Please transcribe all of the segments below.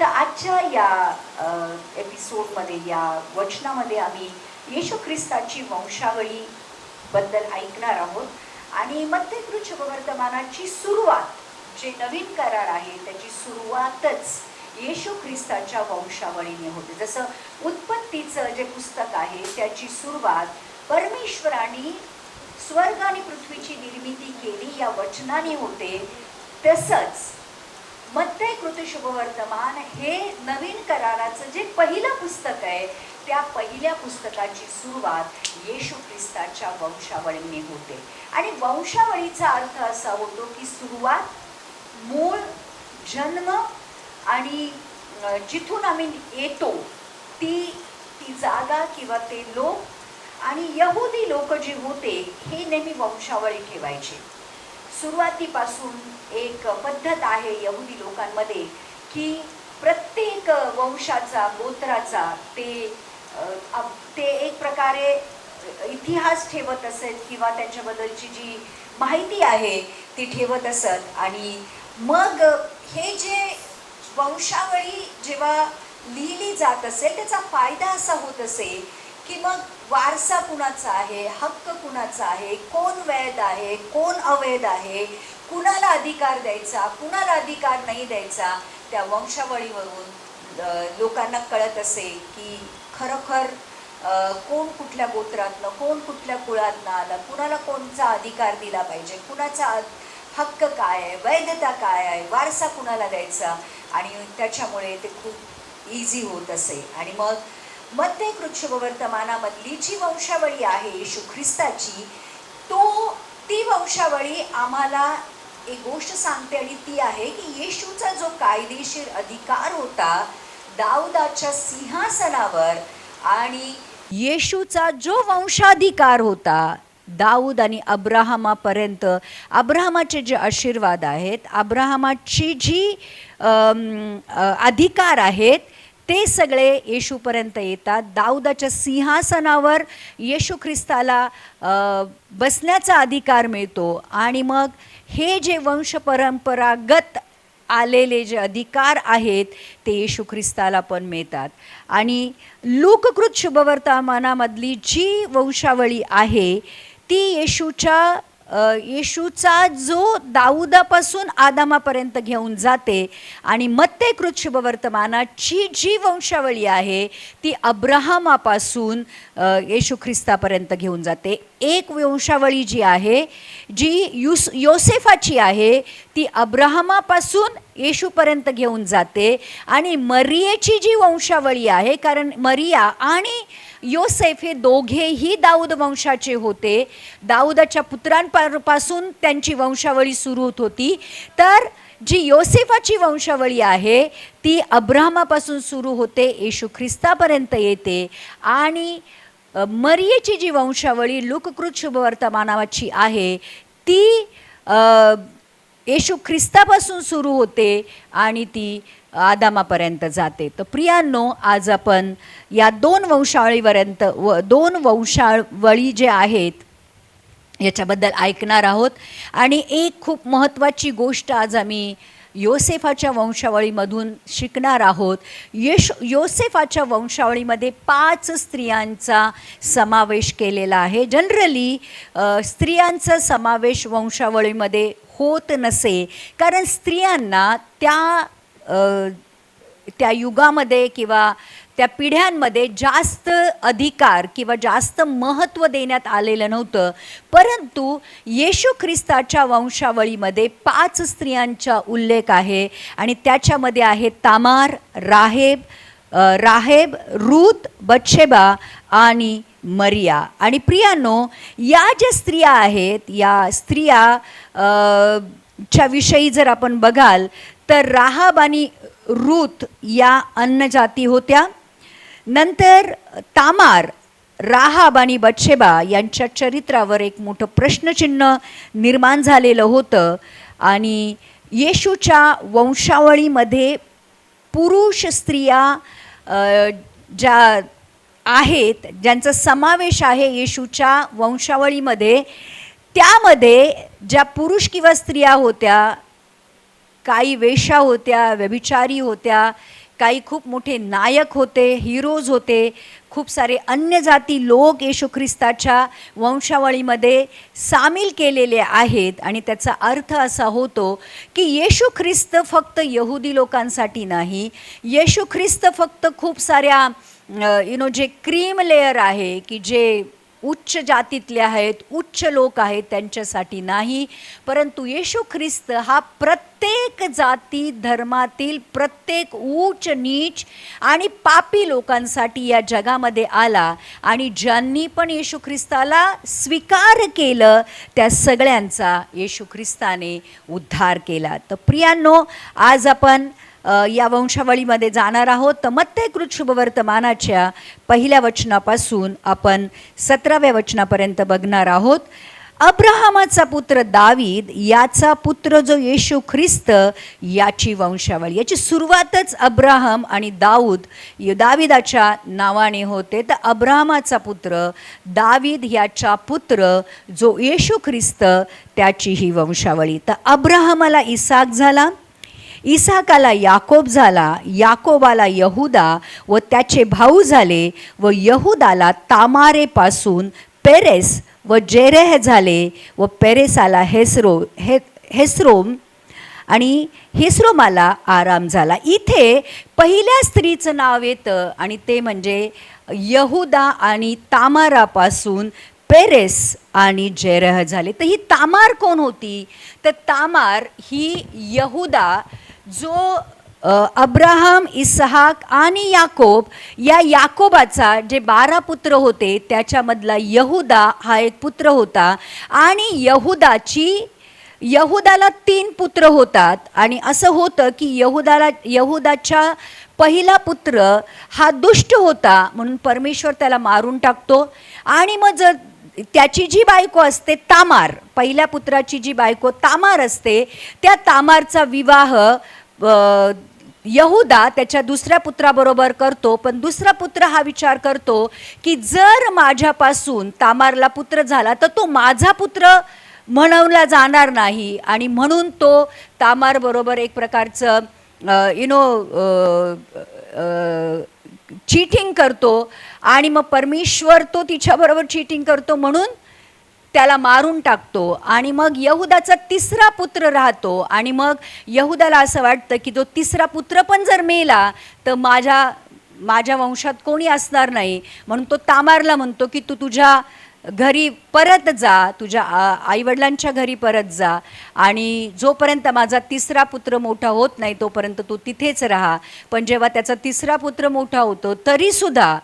तर आजच्या या एपिसोडमध्ये या वचनामध्ये आम्ही येशू ख्रिस्ताची वंशावळी बद्दल ऐकणार आहोत. आणि मध्यकृत वर्तमानाची सुरुवात जे नवीन करार आहे त्याची सुरुवातच येशू ख्रिस्ताच्या वंशावळीने होते. जसं उत्पत्तीचं जे पुस्तक आहे त्याची सुरुवात परमेश्वराने स्वर्ग आणि पृथ्वीची निर्मिती केली या वचनाने होते. तसंच मत्तय कृत शुभवर्तमान हे नवीन कराराचं जे पहिलं पुस्तक आहे त्या पहिल्या पुस्तकाची सुरुवात येशू ख्रिस्ताच्या वंशावळीने होते. आणि वंशावळीचा अर्थ असा होतो की सुरुवात मूळ जन्म आणि जिथून आम्ही येतो ती ती जागा किंवा ते लोक आणि यहुदी लोक जे होते हे नेहमी वंशावळी ठेवायचे. सुरुवातीपासून एक पद्धत आहे यहुदी लोकांमध्ये की प्रत्येक वंशाचा गोत्राचा ते ते एक प्रकारे इतिहास ठेवत असत किंवा त्यांच्याबद्दलची जी माहिती आहे ती ठेवत असत. आणि मग हे जे वंशावळी जेव्हा लिहिली जात असेल त्याचा फायदा असा होत असेल की मग वारसा कुणाचा आहे? हक्क कुणाचा आहे? कोण वैध आहे? कोण अवैध आहे? कुणाला अधिकार द्यायचा? कुणाला अधिकार नाही द्यायचा? त्या वंशावळीवरून लोकांना कळत असे की खरोखर कोण कुठल्या गोत्रातनं कोण कुठल्या कुळातनं आलं? कुणाला कोणचा अधिकार दिला पाहिजे? कुणाचा हक्क काय आहे? वैधता काय आहे? वारसा कुणाला द्यायचा? आणि त्याच्यामुळे ते खूप इझी होत असे. आणि मग मध्य वर्तमानामधली जी वंशावळी आहे येशू ख्रिस्ताची तो ती वंशावळी आम्हाला एक गोष्ट सांगते आणि ती आहे की येशूचा जो कायदेशीर अधिकार होता दाऊदाच्या सिंहासनावर आणि येशूचा जो वंशाधिकार होता दाऊद आणि अब्राहमापर्यंत अब्राहमाचे जे आशीर्वाद आहेत अब्राहमाची जी अधिकार आहेत ते सगळे येशूपर्यंत येतात. दाऊदाच्या सिंहासनावर येशू ख्रिस्ताला बसण्याचा अधिकार मिळतो. आणि मग हे जे वंश परंपरागत आलेले जे अधिकार आहेत ते येशू ख्रिस्ताला पण मिळतात. आणि लोककृत शुभवर्तमानामधली जी वंशावळी आहे ती येशूच्या येशूचा जो दाऊदापासून आदामापर्यंत घेऊन जाते आणि मत्तेकृत शुभवर्तमानाची जी वंशावळी आहे ती अब्राहमापासून येशू ख्रिस्तापर्यंत घेऊन जाते. एक वंशावळी जी आहे जी युस योसेफाची आहे ती अब्राहमापासून येशूपर्यंत घेऊन जाते आणि मरियेची जी वंशावळी आहे कारण मरिया आणि योसेफ हे दोघेही दाऊद वंशाचे होते. दाऊदाच्या पुत्रांपासून त्यांची वंशावळी सुरू होत होती. तर जी योसेफाची वंशावळी आहे ती अब्राहमापासून सुरू होते येशू ख्रिस्तापर्यंत येते. आणि मरियेची जी वंशावळी लोककृत शुभवर्तमानाची आहे ती येशू ख्रिस्तापासून सुरू होते आणि ती आदामापर्यंत जाते. तर प्रियांनो आज आपण या दोन वंशावळीपर्यंत व दोन वंशावळी जे आहेत याच्याबद्दल ऐकणार आहोत. आणि एक खूप महत्त्वाची गोष्ट आज आम्ही योसेफाच्या वंशावळीमधून शिकणार आहोत. यश योसेफाच्या वंशावळीमध्ये पाच स्त्रियांचा समावेश केलेला आहे. जनरली स्त्रियांचा समावेश वंशावळीमध्ये होत नसे. कारण स्त्रियांना त्या त्या युगामध्ये किंवा त्या पिढ्यांमध्ये जास्त अधिकार किंवा जास्त महत्त्व देण्यात आलेलं नव्हतं. परंतु येशू ख्रिस्ताच्या वंशावळीमध्ये पाच स्त्रियांचा उल्लेख आहे आणि त्याच्यामध्ये आहे तामार राहेब राहेब रूत बच्छेबा आणि मरिया. आणि प्रियानो या ज्या स्त्रिया आहेत या स्त्रिया च्या विषयी जर आपण बघाल तर राहाब आणि रूत या अन्नजाती होत्या. नंतर तामार राहाब आणि बच्छेबा यांच्या चरित्रावर एक मोठं प्रश्नचिन्ह निर्माण झालेलं होतं. आणि येशूच्या वंशावळीमध्ये पुरुष स्त्रिया ज्या आहेत ज्यांचा समावेश आहे येशूच्या वंशावळीमध्ये त्यामध्ये ज्या पुरुष किंवा स्त्रिया होत्या काही वेशा होत्या व्यभिचारी होत्या काही खूप मोठे नायक होते हिरोज होते खूप सारे अन्य जाती लोक येशू ख्रिस्ताच्या वंशावळीमध्ये सामील केलेले आहेत. आणि त्याचा अर्थ असा होतो की येशू ख्रिस्त फक्त यहुदी लोकांसाठी नाही येशू ख्रिस्त फक्त खूप साऱ्या यु नो जे क्रीम लेअर आहे की जे उच्च जातीतले आहेत उच्च लोक आहेत त्यांच्यासाठी नाही. परंतु येशू ख्रिस्त हा प्रत्येक जाती धर्मातील प्रत्येक उच्च नीच आणि पापी लोकांसाठी या जगामध्ये आला आणि ज्यांनी पण येशू ख्रिस्ताला स्वीकार केलं त्या सगळ्यांचा येशू ख्रिस्ताने उद्धार केला. तर प्रियांनो आज आपण या वंशावळीमध्ये जाणार आहोत. तर मत्तेकृत शुभवर्तमानाच्या पहिल्या वचनापासून आपण सतराव्या वचनापर्यंत बघणार आहोत. अब्राहमाचा पुत्र दावीद याचा पुत्र जो येशू ख्रिस्त याची वंशावळी. याची सुरुवातच अब्राहम आणि दाऊद दाविदाच्या नावाने होते. तर अब्राहमाचा पुत्र दावीद याचा पुत्र जो येशू ख्रिस्त त्याची ही वंशावळी. तर अब्राहमाला इसाक झाला. इसाकाला याकोब झाला याकोबाला यहुदा व त्याचे भाऊ झाले व यहुदाला तामारेपासून पेरेस व जेरेह झाले व पेरेसाला हेसरो हे हेस्रोम आणि हेस्रोमाला आराम झाला. इथे पहिल्या स्त्रीचं नाव येतं आणि ते म्हणजे यहुदा आणि तामारापासून पेरेस आणि जेरह झाले. तर ही तामार कोण होती? तर तामार ही यहुदा जो अब्राहम इसहाक आणि याकोब या याकोबाचा जे बारा पुत्र होते त्याच्यामधला यहुदा हा एक पुत्र होता. आणि यहुदाची यहुदाला तीन पुत्र होतात. आणि असं होतं की यहुदाला यहुदाच्या पहिला पुत्र हा दुष्ट होता म्हणून परमेश्वर त्याला मारून टाकतो. आणि मग जर त्याची जी बायको असते तामार पहिल्या पुत्राची जी बायको तामार असते त्या तामारचा विवाह यहुदा त्याच्या दुसऱ्या पुत्राबरोबर करतो. पण दुसरा पुत्र हा विचार करतो की जर माझ्यापासून तामारला पुत्र झाला तर तो माझा पुत्र म्हणवला जाणार नाही. आणि म्हणून तो तामारबरोबर एक प्रकारचं यु नो चीटिंग करतो आणि मग परमेश्वर तो तिच्याबरोबर चीटिंग करतो म्हणून त्याला मारून टाकतो. आणि मग यहुदाचा तिसरा पुत्र राहतो. आणि मग यहुदाला असं वाटतं की तो तिसरा पुत्र पण जर मेला तर माझ्या माझ्या वंशात कोणी असणार नाही. म्हणून तो तामारला म्हणतो की तू तुझ्या घरी परत जा तुझ्या आईवडिलांच्या घरी परत जा आणि जोपर्यंत माझा तिसरा पुत्र मोठा होत नाही तोपर्यंत तू तिथेच राहा. पण जेव्हा त्याचा तिसरा पुत्र मोठा होतो तरीसुद्धा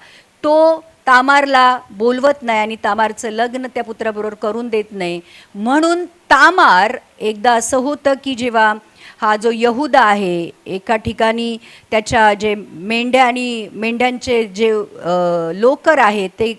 तो तामारला बोलवत नाही आणि तामारचं लग्न त्या पुत्राबरोबर करून देत नाही. म्हणून तामार एकदा असं होतं की जेव्हा हा जो यहुदा आहे एका ठिकाणी त्याच्या जे मेंढ्या आणि मेंढ्यांचे जे लोकर आहे ते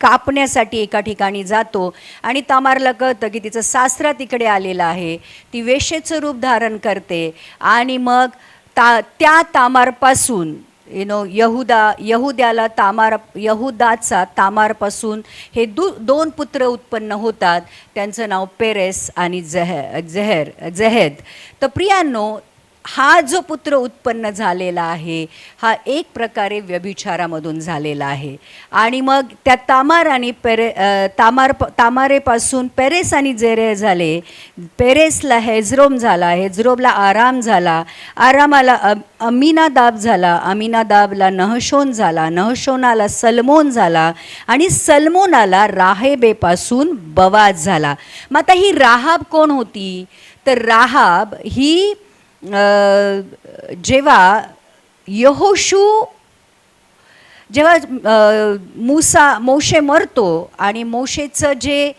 कापण्यासाठी एका ठिकाणी जातो. आणि तामारला कळतं की तिचं सासरा तिकडे आलेलं आहे. ती वेशेचं रूप धारण करते. आणि मग ता त्या तामारपासून यु नो यहुदा यहुद्याला तामार यहुदाचा तामारपासून हे दु दोन पुत्र उत्पन्न होतात. त्यांचं नाव पेरेस आणि जह जहर जहेद. तर प्रियांनो हा जो पुत्र उत्पन्न झालेला आहे हा एक प्रकारे व्यभिचारामधून झालेला आहे. आणि मग त्या तामार आणि पेरे तामार तामारेपासून पेरेस आणि जेरे झाले. पेरेसला हेझरोम झाला हेझरोमला आराम झाला. आरामाला अ- अमिनादाब झाला. अमिनादाबला नहशोन झाला. नहशोनाला सलमोन झाला. आणि सलमोनाला राहेबेपासून बवाज झाला. मग आता ही राहाब कोण होती? तर राहाब ही जेव्हा यहोशू जेव्हा मुसा मूसा मोशे मरतो आणि मोशेचं जे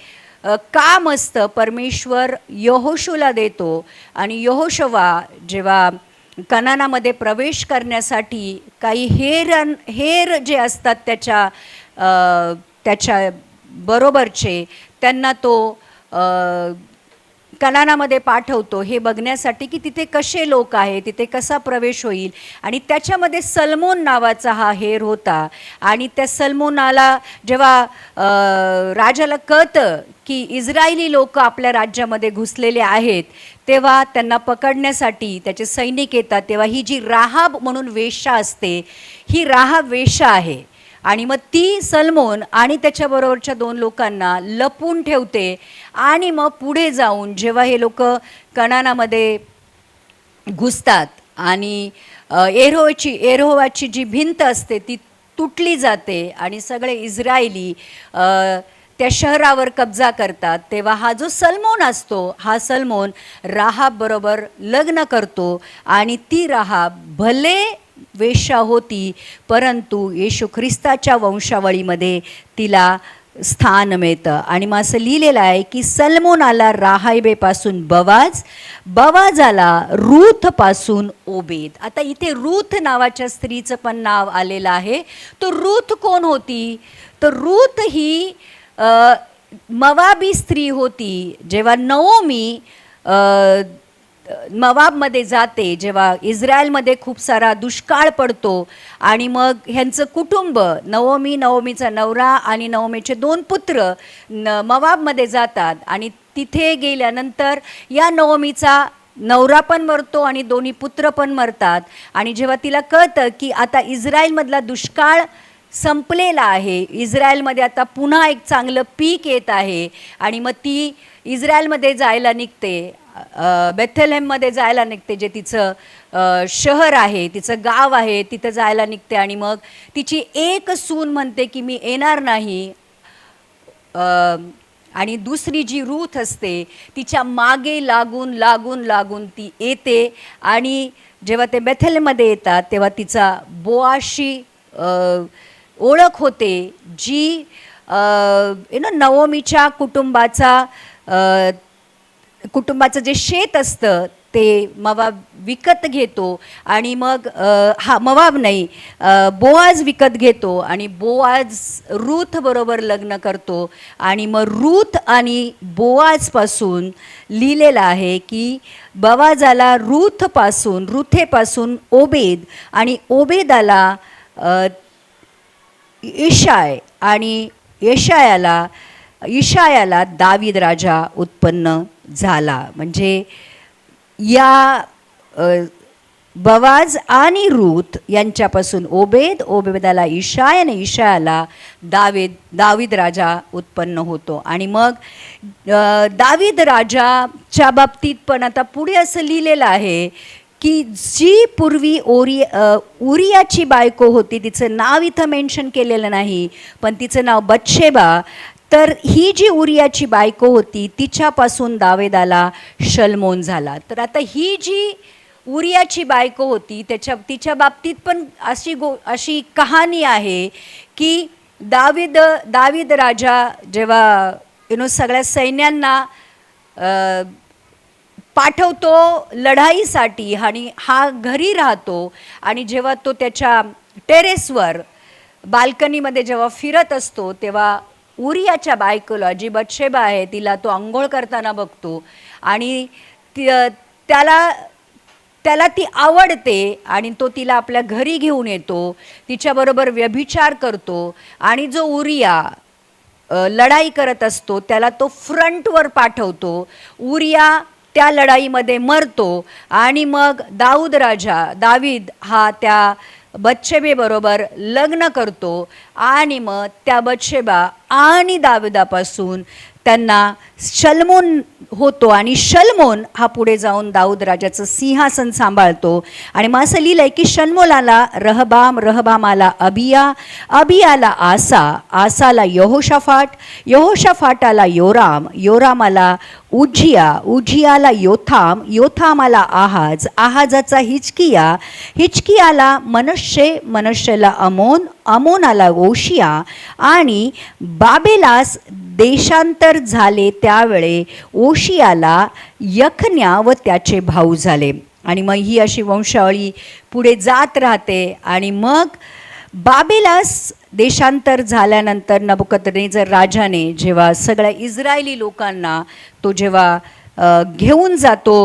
काम असतं परमेश्वर यहोशूला देतो आणि यहोशवा जेव्हा कनानामध्ये प्रवेश करण्यासाठी काही हेर हेर जे असतात त्याच्या त्याच्या बरोबरचे त्यांना तो कनानामध्ये पाठवतो. हे बघण्यासाठी की तिथे कसे लोक आहे तिथे कसा प्रवेश होईल आणि त्याच्यामध्ये सलमोन नावाचा हा हेर होता. आणि त्या सलमोनाला जेव्हा राजाला कळतं की इस्रायली लोक आपल्या राज्यामध्ये घुसलेले आहेत तेव्हा त्यांना पकडण्यासाठी त्याचे सैनिक येतात. तेव्हा ही जी राहाब म्हणून वेशा असते ही राहाब वेशा आहे. आणि मग ती सलमोन आणि त्याच्याबरोबरच्या दोन लोकांना लपून ठेवते आणि मग पुढे जाऊन जेव्हा हे लोक कणानामध्ये घुसतात आणि एरोची एरोवाची जी भिंत असते ती तुटली जाते आणि सगळे इस्रायली त्या शहरावर कब्जा करतात तेव्हा हा जो सलमोन असतो हा सलमोन राहाबरोबर लग्न करतो आणि ती राहाब भले वेश्या होती परंतु येशू ख्रिस्ताच्या वंशावळीमध्ये तिला स्थान मिळतं. आणि मग असं लिहिलेलं आहे की सलमोनाला राहायबेपासून बवाज बवाजाला रूथपासून ओबेद. आता इथे रूथ नावाच्या स्त्रीचं पण नाव आलेलं आहे. तो रूथ कोण होती? तर रूथ ही मवाबी स्त्री होती. जेव्हा नवमी नवाबमध्ये जाते जेव्हा इस्रायलमध्ये खूप सारा दुष्काळ पडतो आणि मग ह्यांचं कुटुंब नवमी नवमीचा नवरा आणि नवमीचे दोन पुत्र न मवाबमध्ये जातात आणि तिथे गेल्यानंतर या नवमीचा नवरा पण मरतो आणि दोन्ही पुत्र पण मरतात. आणि जेव्हा तिला कळतं की आता इस्रायलमधला दुष्काळ संपलेला आहे इस्रायलमध्ये आता पुन्हा एक चांगलं पीक येत आहे आणि मग ती इस्रायलमध्ये जायला निघते बेथलेममध्ये जायला निघते जे तिचं शहर आहे तिचं गाव आहे तिथं जायला निघते आणि मग तिची एक सून म्हणते की मी येणार नाही. आणि दुसरी जी रूथ असते तिच्यामागे लागून लागून लागून ती येते आणि जेव्हा ते बेथेलमध्ये येतात तेव्हा तिचा बोआशी ओळख होते जी यु नो नवमीच्या कुटुंबाचा कुटुंबाचं जे शेत असतं ते मवाब विकत घेतो आणि मग हा मवाब नाही बोआज विकत घेतो आणि बोआज रूथ बरोबर लग्न करतो आणि मग रूथ आणि बोआजपासून लिहिलेलं आहे की बवाजाला रूथपासून रुथेपासून ओबेद आणि ओबेदाला ईशाय आणि यशायाला इशायाला दावीद राजा उत्पन्न झाला. म्हणजे या बवाज आणि रूत यांच्यापासून ओबेद ओबेदाला ईशाय आणि ईशायाला दावेद दावीद राजा उत्पन्न होतो. आणि मग दाविद दावीद राजाच्या बाबतीत पण आता पुढे असं लिहिलेलं आहे की जी पूर्वी ओरि उरियाची बायको होती तिचं नाव इथं मेन्शन केलेलं नाही पण तिचं नाव बच्छेबा तर ही जी उरियाची बायको होती तिच्यापासून दावेदाला शलमोन झाला. तर आता ही जी उरियाची बायको होती त्याच्या तिच्या बाबतीत पण अशी गो अशी कहाणी आहे की दाविद दाविद राजा जेव्हा यु नो सगळ्या सैन्यांना पाठवतो लढाईसाठी आणि हा घरी राहतो आणि जेव्हा तो त्याच्या टेरेसवर बाल्कनीमध्ये जेव्हा फिरत असतो तेव्हा उरियाच्या बायकोला जी बटशेबा आहे तिला तो आंघोळ करताना बघतो. आणि ती त्याला त्याला ती आवडते आणि तो तिला आपल्या घरी घेऊन येतो. तिच्याबरोबर व्यभिचार करतो. आणि जो उरिया लढाई करत असतो त्याला तो फ्रंटवर पाठवतो. उरिया त्या लढाईमध्ये मरतो. आणि मग दाऊद राजा दावीद हा त्या बच्छेबेबरोबर लग्न करतो आणि मग त्या बच्छेबा आणि दाविदापासून त्यांना शलमोन होतो आणि शलमोन हा पुढे जाऊन दाऊद राजाचं सिंहासन सांभाळतो. आणि मग असं लिहिलंय की शल्मोलाला रहबाम रहबामाला अबिया अबियाला आसा आसाला यहोशाफाट यहोशाफाटाला योराम योरामाला उज्जिया उज्जियाला योथाम योथामाला आहाज आहाजाचा हिचकिया हिचकियाला मनश्शे मनश्शेला अमोन अमोनाला ओशिया आणि बाबेलास देशांतर झाले त्यावेळे ओशियाला यखन्या व त्याचे भाऊ झाले. आणि मग ही अशी वंशावळी पुढे जात राहते आणि मग बाबेलास देशांतर झाल्यानंतर नबुकतनेजर राजाने जेव्हा सगळ्या इस्रायली लोकांना तो जेव्हा घेऊन जातो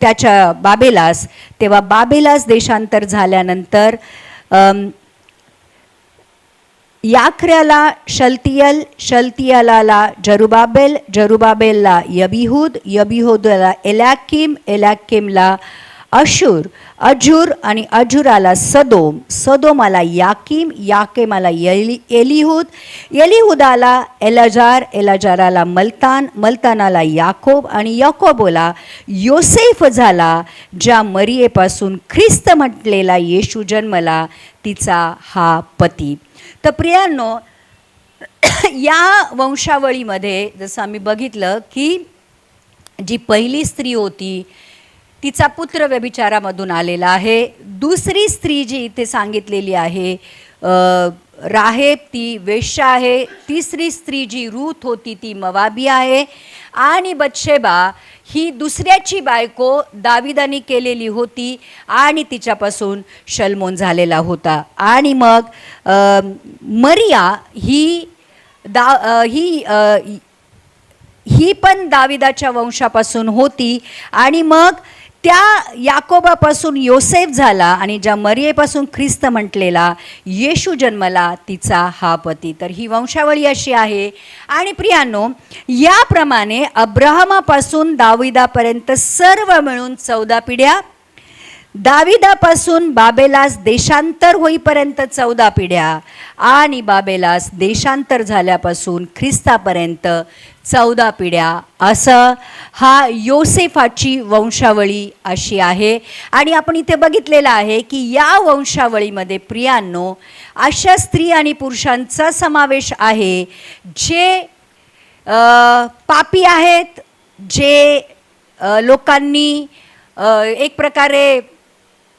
त्याच्या बाबेलास तेव्हा बाबेलास देशांतर झाल्यानंतर याख्र्याला शल्तियल शल्तियलाला जरुबाबेल जरुबाबेलला यबिहूद यबिहूदला एलॅकिम एलॅकिमला अशूर अजूर आणि अजुराला सदोम सदोमाला याकिम याकेमाला येली एलिहूद एलिहुदाला एलाजार एलाजाराला मलतान मलतानाला याकोब आणि याकोबोला योसेफ झाला ज्या मरियेपासून ख्रिस्त म्हटलेला येशू जन्मला तिचा हा पती. तर प्रियांनो या वंशावळीमध्ये जसं आम्ही बघितलं की जी पहिली स्त्री होती तिचा पुत्र व्यभिचारामधून आलेला आहे. दुसरी स्त्री जी इथे सांगितलेली आहे राहेब ती वेश्या आहे. तिसरी स्त्री जी रूथ होती ती मवाबी आहे. आणि बच्छेबा ही दुसऱ्याची बायको दाविदानी केलेली होती आणि तिच्यापासून शलमोन झालेला होता. आणि मग मरिया ही दा ही ही पण दाविदाच्या वंशापासून होती. आणि मग त्या याकोबापासून योसेफ झाला आणि ज्या मरियेपासून ख्रिस्त म्हटलेला येशू जन्मला तिचा हा पती. तर ही वंशावळी अशी आहे. आणि प्रियांनो याप्रमाणे अब्राहमापासून दाविदापर्यंत सर्व मिळून चौदा पिढ्या दाविदापासून बाबेलास देशांतर होईपर्यंत चौदा पिढ्या आणि बाबेलास देशांतर झाल्यापासून ख्रिस्तापर्यंत चौदा पिढ्या. असं हा योसेफाची वंशावळी अशी आहे. आणि आपण इथे बघितलेलं आहे की या वंशावळीमध्ये प्रियांनो अशा स्त्री आणि पुरुषांचा समावेश आहे जे पापी आहेत जे लोकांनी एक प्रकारे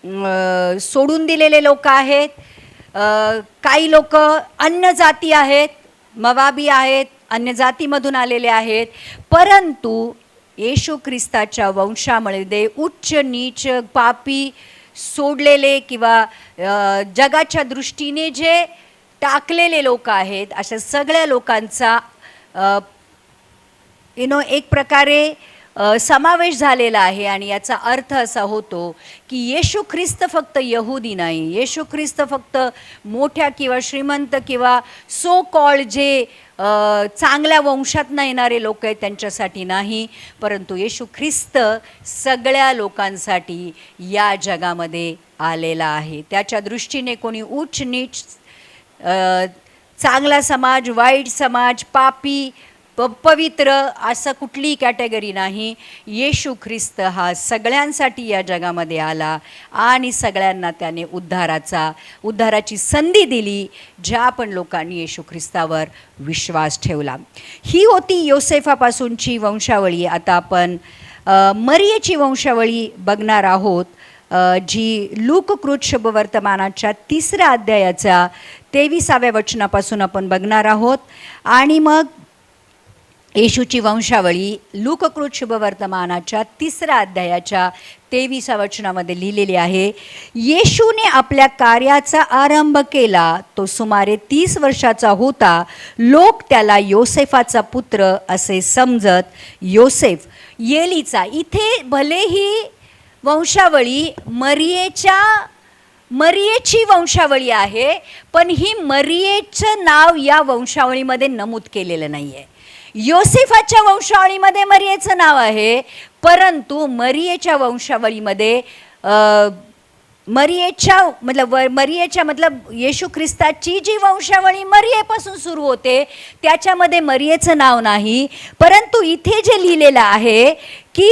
सोडून दिलेले लोक आहेत. काही लोक अन्य जाती आहेत. मवाबी आहेत अन्य जातीमधून आलेले आहेत. परंतु येशू ख्रिस्ताच्या वंशामध्ये उच्च नीच पापी सोडलेले किंवा जगाच्या दृष्टीने जे टाकलेले लोक आहेत अशा सगळ्या लोकांचा यु नो एक प्रकारे समावेश झालेला आहे आणि याचा अर्थ असा होतो की येशू ख्रिस्त फक्त यहुदी नाही. येशू ख्रिस्त फक्त मोठ्या किंवा श्रीमंत किंवा सो कॉल जे चांगल्या वंशातनं येणारे लोक आहेत त्यांच्यासाठी नाही परंतु येशू ख्रिस्त सगळ्या लोकांसाठी या जगामध्ये आलेला आहे. त्याच्या दृष्टीने कोणी उच्च नीच चांगला समाज वाईट समाज पापी प पवित्र असं कुठलीही कॅटेगरी नाही. येशू ख्रिस्त हा सगळ्यांसाठी या जगामध्ये आला आणि सगळ्यांना त्याने उद्धाराचा उद्धाराची संधी दिली ज्या पण लोकांनी येशू ख्रिस्तावर विश्वास ठेवला. ही होती योसेफापासूनची वंशावळी. आता आपण मरियेची वंशावळी बघणार आहोत. जी लूककृत शुभवर्तमानाच्या तिसऱ्या अध्यायाचा तेविसाव्या वचनापासून आपण बघणार आहोत. आणि मग येशूची वंशावळी लूककृत शुभवर्तमानाच्या तिसऱ्या अध्यायाच्या तेविसा वचनामध्ये लिहिलेली आहे. येशूने आपल्या कार्याचा आरंभ केला. तो सुमारे तीस वर्षाचा होता. लोक त्याला योसेफाचा पुत्र असे समजत. योसेफ येलीचा इथे भलेही वंशावळी मरियेच्या मरियेची वंशावळी आहे पण ही मरियेचं नाव या वंशावळीमध्ये नमूद केलेलं नाही आहे योसेफाच्या वंशावळीमध्ये मरियेचं नाव आहे परंतु मरियेच्या वंशावळीमध्ये मरियेच्या मतलब व- मरियेच्या मतलब येशू ख्रिस्ताची जी वंशावळी मरियेपासून सुरू होते त्याच्यामध्ये मरियेचं नाव नाही. परंतु इथे जे लिहिलेलं आहे की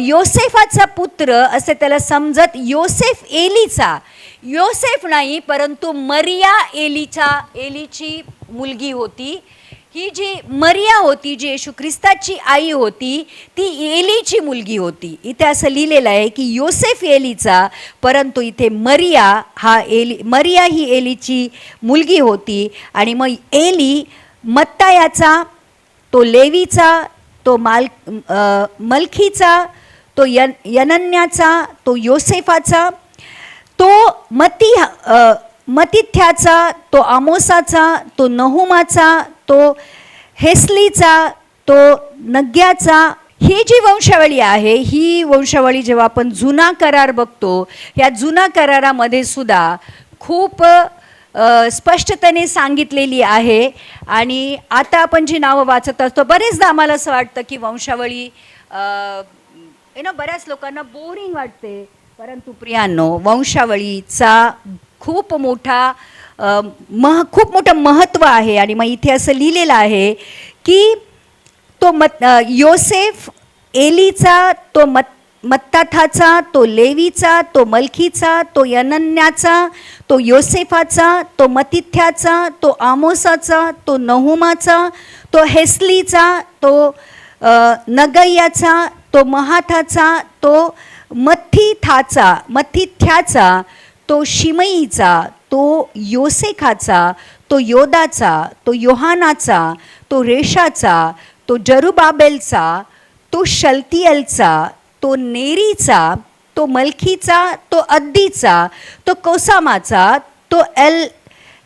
योसेफाचा पुत्र असे त्याला समजत योसेफ एलीचा. योसेफ नाही परंतु मरिया एलीचा एलीची मुलगी होती. ही जी मरिया होती जी येशू ख्रिस्ताची आई होती ती एलीची मुलगी होती. इथे असं लिहिलेलं आहे की योसेफ एलीचा परंतु इथे मरिया हा एली मरिया ही एलीची मुलगी होती आणि मग एली मत्तायाचा तो लेवीचा तो माल मलखीचा तो यन यनन्याचा तो योसेफाचा तो मती मतिथ्याचा तो आमोसाचा तो नहुमाचा तो हेस्लीचा तो नग्याचा ही जी वंशावळी आहे ही वंशावळी जेव्हा आपण जुना करार बघतो या जुना करारामध्ये सुद्धा खूप स्पष्टतेने सांगितलेली आहे. आणि आता आपण जी नावं वाचत असतो बरेचदा आम्हाला असं वाटतं की वंशावळी यु नो बऱ्याच लोकांना बोरिंग वाटते. परंतु प्रियांनो वंशावळीचा खूप मोठा मह खूप मोठं महत्त्व आहे आणि मग इथे असं लिहिलेलं आहे की तो मत योसेफ एलीचा तो मत मत्ताथाचा तो लेवीचा तो मलखीचा तो यनन्याचा तो योसेफाचा तो मतिथ्याचा तो आमोसाचा तो नहुमाचा तो हेस्लीचा तो नगय्याचा तो महाथाचा तो मथिथाचा मथिथ्याचा तो शिमईचा तो योसेखाचा तो योदाचा तो योहानाचा तो रेशाचा तो जरुबाबेलचा तो शल्तियलचा तो नेरीचा तो मलखीचा तो अद्दीचा तो कोसामाचा तो एल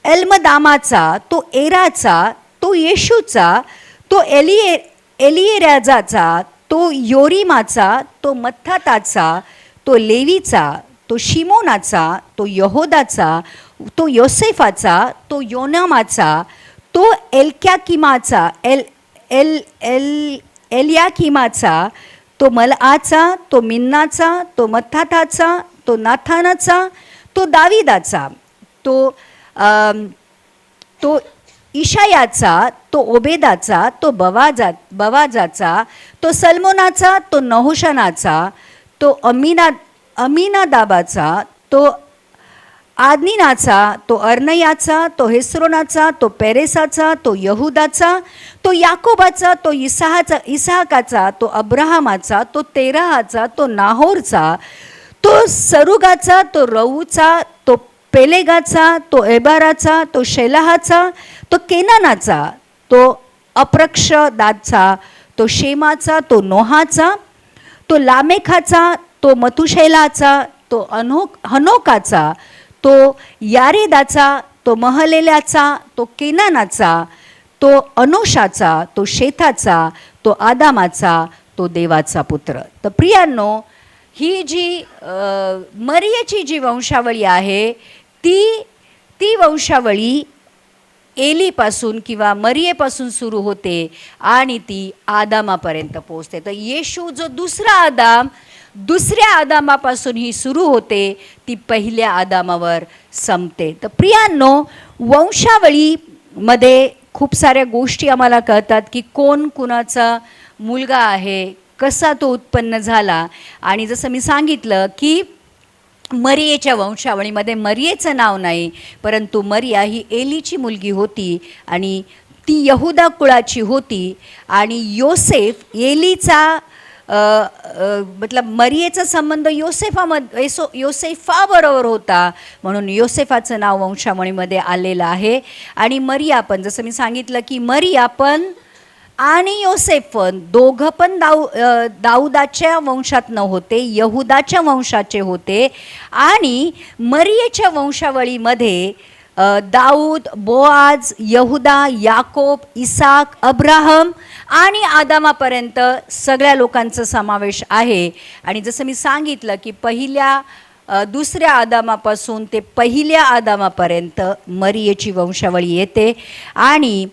एल्मदामाचा तो एराचा तो येशूचा तो एलिए एलिएराजाचा तो योरीमाचा तो मत्थाताचा तो लेवीचा तो शिमोनाचा तो यहोदाचा तो योसेफाचा तो योनामाचा तो एलक्याकिमाचा एल एल एल एलियाकिमाचा तो मलआचा तो मिन्नाचा तो मथाथाचा तो नाथानाचा तो दाविदाचा तो तो इशायाचा तो ओबेदाचा तो बवाजा बवाजाचा तो सलमोनाचा तो नहुशनाचा तो अमीना अमीनादाबाचा तो आदनीनाचा तो अर्नयाचा तो हेस्रोनाचा तो पेरेसाचा तो यहुदाचा तो याकोबाचा तो इसाहाचा इसाहाकाचा तो अब्राहमाचा तो तेराहाचा तो नाहोरचा तो सरुगाचा तो रऊचा तो पेलेगाचा तो एबाराचा तो शेलाहाचा तो केनानाचा तो अप्रक्षदाचा तो शेमाचा तो नोहाचा तो लामेखाचा तो मथुशैलाचा तो अनोक हनोकाचा तो यारेदाचा तो महलेल्याचा तो केनानाचा तो अनोशाचा तो शेताचा तो आदामाचा तो देवाचा पुत्र. तर प्रियांनो ही जी अ, मरियेची जी वंशावळी आहे ती ती वंशावळी एलीपासून किंवा मरियेपासून सुरू होते आणि ती आदामापर्यंत पोहोचते. तर येशू जो दुसरा आदाम दुसऱ्या आदामापासून ही सुरू होते ती पहिल्या आदामावर संपते. तर प्रियांनो वंशावळीमध्ये खूप साऱ्या गोष्टी आम्हाला कळतात की कोण कुणाचा मुलगा आहे कसा तो उत्पन्न झाला. आणि जसं मी सांगितलं की मरियेच्या वंशावळीमध्ये मरियेचं नाव नाही परंतु मरिया ही एलीची मुलगी होती आणि ती यहुदा कुळाची होती. आणि योसेफ एलीचा मतलब मरियेचा संबंध योसेफामध येसो योसेफाबरोबर होता. म्हणून योसेफाचं नाव वंशावळीमध्ये आलेलं आहे. आणि मरिया पण जसं मी सांगितलं की मरिया पण आणि योसेफ पण दोघं पण दाऊ दाऊदाच्या वंशात न होते यहुदाच्या वंशाचे होते. आणि मरियेच्या वंशावळीमध्ये दाऊद बोआज यहुदा याकोब इसाक अब्राहम आणि आदामापर्यंत सगळ्या लोकांचा समावेश आहे. आणि जसं मी सांगितलं की पहिल्या दुसऱ्या आदामापासून ते पहिल्या आदामापर्यंत मरियेची वंशावळी येते. आणि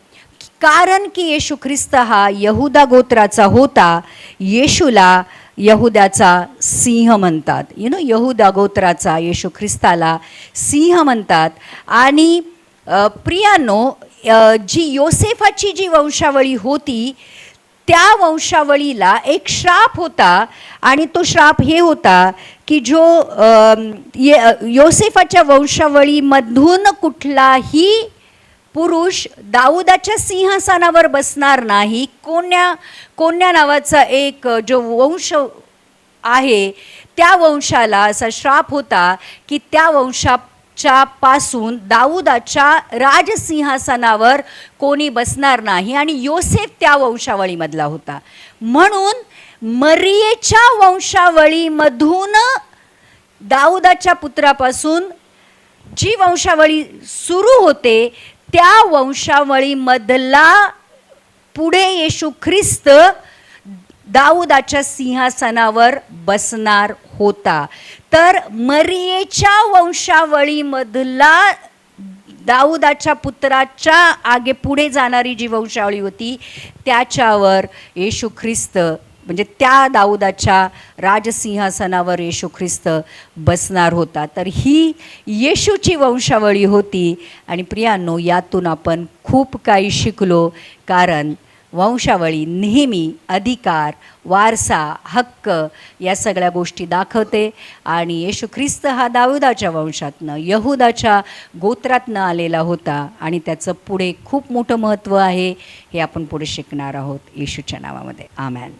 कारण की येशू ख्रिस्त हा यहुदा गोत्राचा होता येशूला यहुद्याचा सिंह म्हणतात. यु नो यहुदा गोत्राचा येशू ख्रिस्ताला सिंह म्हणतात. आणि प्रियानो जी योसेफाची जी वंशावळी होती त्या वंशावळीला एक श्राप होता. आणि तो श्राप हे होता की जो ये योसेफाच्या वंशावळीमधून कुठलाही पुरुष दाऊदाच्या सिंहासनावर बसणार नाही. कोण्या कोण्या नावाचा एक जो वंश आहे त्या वंशाला असा श्राप होता की त्या वंशाच्या पासून दाऊदाच्या राजसिंहासनावर कोणी बसणार नाही आणि योसेफ त्या वंशावळीमधला होता. म्हणून मरियेच्या वंशावळीमधून दाऊदाच्या पुत्रापासून जी वंशावळी सुरू होते त्या वंशावळीमधला पुढे येशू ख्रिस्त दाऊदाच्या सिंहासनावर बसणार होता. तर मरियेच्या वंशावळीमधला दाऊदाच्या पुत्राच्या आगे पुढे जाणारी जी वंशावळी होती त्याच्यावर येशू ख्रिस्त म्हणजे त्या दाऊदाच्या राजसिंहासनावर येशू ख्रिस्त बसणार होता. तर ही येशूची वंशावळी होती. आणि प्रियांनो यातून आपण खूप काही शिकलो. कारण वंशावळी नेहमी अधिकार वारसा हक्क या सगळ्या गोष्टी दाखवते. आणि येशू ख्रिस्त हा दाऊदाच्या वंशातनं यहुदाच्या गोत्रातनं आलेला होता. आणि त्याचं पुढे खूप मोठं महत्त्व आहे. हे आपण पुढे शिकणार आहोत येशूच्या नावामध्ये. आमॅन.